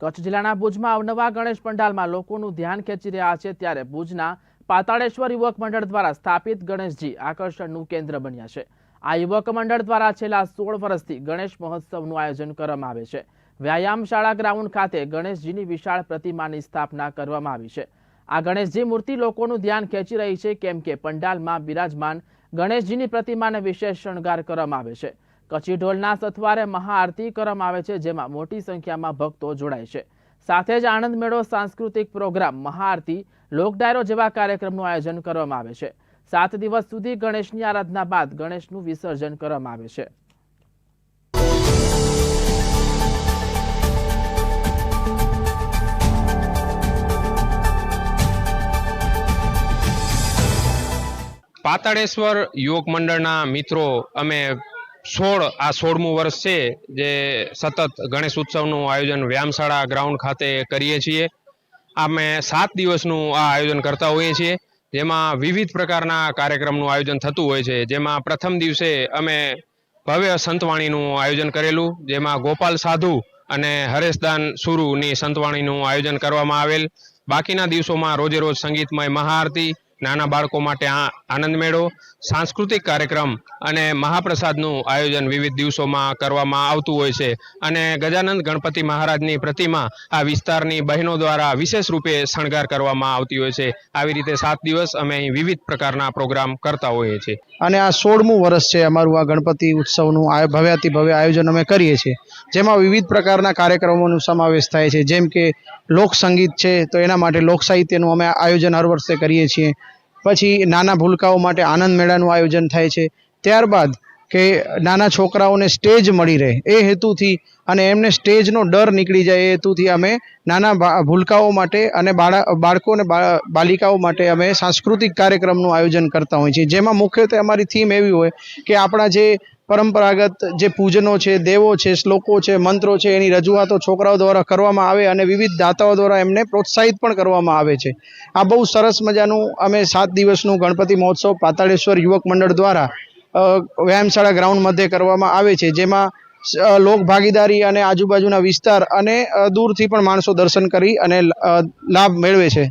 કચ્છ જિલ્લાના ભુજમાં અવનવા ગણેશ પંડાલમાં લોકોનું ધ્યાન ખેંચી રહ્યા છે ત્યારે ભુજના પાતાળેશ્વર યુવક મંડળ દ્વારા સ્થાપિત ગણેશજી આકર્ષણનું કેન્દ્ર બન્યા છે. આ યુવક મંડળ દ્વારા છેલ્લા સોળ વર્ષથી ગણેશ મહોત્સવનું આયોજન કરવામાં આવે છે. વ્યાયામશાળા ગ્રાઉન્ડ ખાતે ગણેશજીની વિશાળ પ્રતિમાની સ્થાપના કરવામાં આવી છે. આ ગણેશજી મૂર્તિ લોકોનું ધ્યાન ખેંચી રહી છે, કેમ કે પંડાલમાં બિરાજમાન ગણેશજીની પ્રતિમાને વિશેષ શણગાર કરવામાં આવે છે. કચ્છી ઢોલના સથવારે મહાઆરતી કરવામાં આવે છે, જેમાં મોટી સંખ્યામાં ભક્તો જોડાય છે. સાથે જ આનંદ મેળો સાંસ્કૃતિક પ્રોગ્રામ, મહાઆરતી, લોકડાયરો જેવા કાર્યક્રમનું આયોજન કરવામાં આવે છે. સાત દિવસ સુધી ગણેશની આરાધના બાદ ગણેશનું વિસર્જન કરવામાં આવે છે. પાતાળેશ્વર યુવક મંડળના મિત્રો, અમે સોળ, આ સોળમું વર્ષ છે જે સતત ગણેશ ઉત્સવનું આયોજન વ્યાયામશાળા ગ્રાઉન્ડ ખાતે કરીએ છીએ. અમે સાત દિવસનું આ આયોજન કરતા હોઈએ છીએ, જેમાં વિવિધ પ્રકારના કાર્યક્રમનું આયોજન થતું હોય છે. જેમાં પ્રથમ દિવસે અમે ભવ્ય સંતવાણીનું આયોજન કરેલું, જેમાં ગોપાલ સાધુ અને હરેશદાન સુરુની સંતવાણીનું આયોજન કરવામાં આવેલ. બાકીના દિવસોમાં રોજે રોજ સંગીતમય મહાઆરતી નાના બાળકો માટે આ આનંદ મેળો, સાંસ્કૃતિક કાર્યક્રમ અને મહાપ્રસાદનું આયોજન વિવિધ દિવસોમાં કરવામાં આવતું હોય છે. અને ગજાનંદ ગણપતિ મહારાજની પ્રતિમા આ વિસ્તારની બહેનો દ્વારા વિશેષ રૂપે શણગાર કરવામાં આવતી હોય છે. આવી રીતે સાત દિવસ અમે અહીં વિવિધ પ્રકારના પ્રોગ્રામ કરતા હોઈએ છીએ. અને આ સોળમું વર્ષ છે અમારું આ ગણપતિ ઉત્સવનું આ ભવ્યાતિ ભવ્ય આયોજન અમે કરીએ છીએ. જેમાં વિવિધ પ્રકારના કાર્યક્રમોનો સમાવેશ થાય છે. જેમ કે લોકસંગીત છે, તો એના માટે લોકસાહિત્યનું અમે આયોજન હર વર્ષે કરીએ છીએ. પછી નાના ભૂલકાઓ માટે આનંદ મેળાનું આયોજન થાય છે. ત્યારબાદ કે નાના છોકરાઓને સ્ટેજ મળી રહે. એ હેતુથી અને એમને સ્ટેજનો ડર નીકળી જાય એ હેતુથી અમે નાના ભૂલકાઓ માટે અને બાળા, બાળકો અને બાલિકાઓ માટે અમે સાંસ્કૃતિક કાર્યક્રમનું આયોજન કરતા હોઈએ છીએ. જેમાં મુખ્યત્વે અમારી થીમ એવી હોય કે આપણા જે પરંપરાગત જે પૂજનો છે, દેવો છે, શ્લોકો છે, મંત્રો છે, એની રજૂઆતો છોકરાઓ દ્વારા કરવામાં આવે અને વિવિધ દાતાઓ દ્વારા એમને પ્રોત્સાહિત પણ કરવામાં આવે છે. આ બહુ સરસ મજાનું અમે સાત દિવસનું ગણપતિ મહોત્સવ પાતાળેશ્વર યુવક મંડળ દ્વારા વ્યાયામશાળા ગ્રાઉન્ડ મધ્યે કરવામાં આવે છે, જેમાં લોક ભાગીદારી અને આજુબાજુના વિસ્તાર અને દૂરથી પણ માણસો દર્શન કરી અને લાભ મેળવે છે.